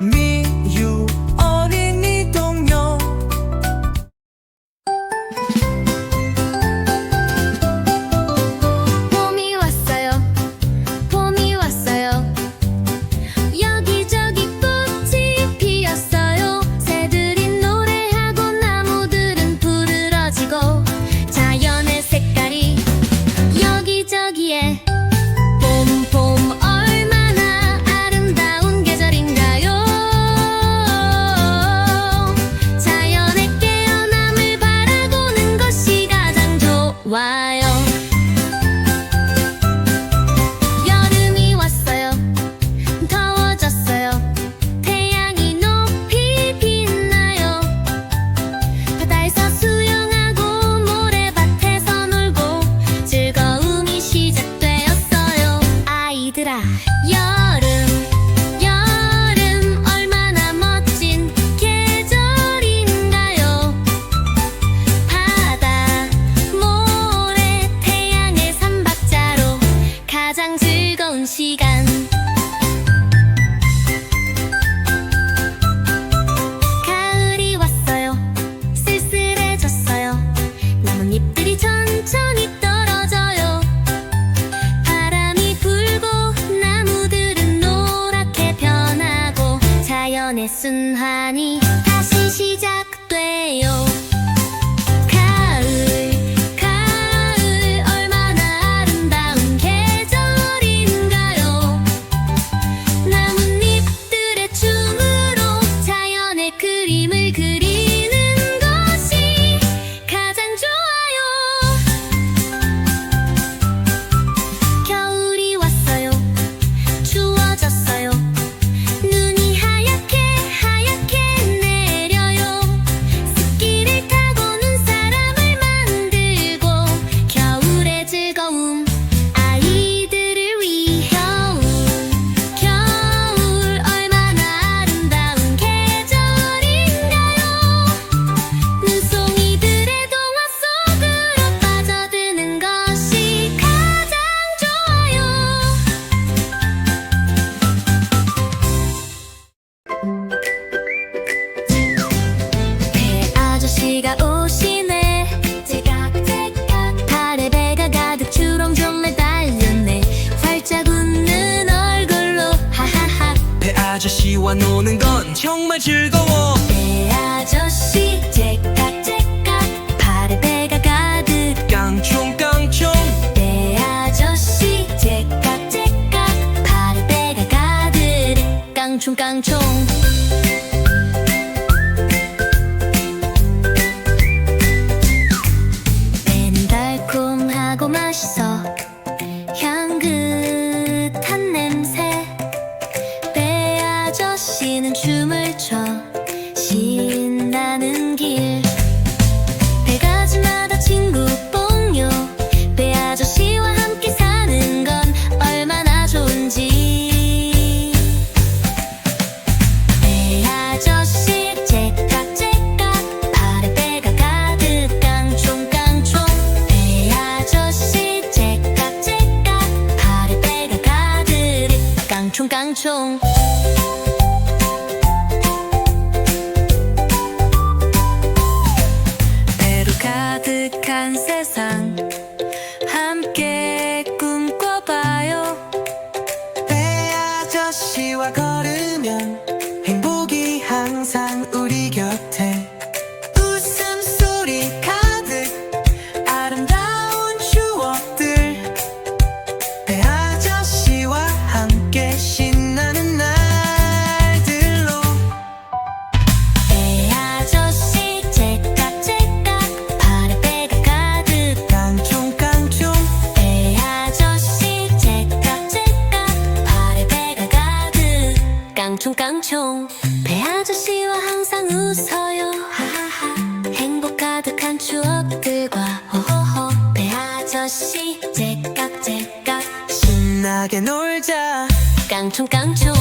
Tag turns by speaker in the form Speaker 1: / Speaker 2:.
Speaker 1: Me 하니 다시 시작돼요
Speaker 2: 아저씨와 노는 건 정말 즐거워.
Speaker 1: 배 아저씨 째깍째깍 발에 배가 가득.
Speaker 2: 깡총깡총.
Speaker 1: 배 네 아저씨 째깍째깍 발에 배가 가득. 깡총깡총.
Speaker 2: 虫刚虫。한 세상 함께 꿈꿔봐요 배 아저씨와 걸으면 행복이 항상 우리 곁에 웃음소리 가득 아름다운
Speaker 1: 깡총깡총. 배 아저씨와 항상 웃어요. 하하하. 행복 가득한 추억들과 호호호. 배 아저씨 제깍제깍.
Speaker 2: 신나게 놀자.
Speaker 1: 깡총깡총.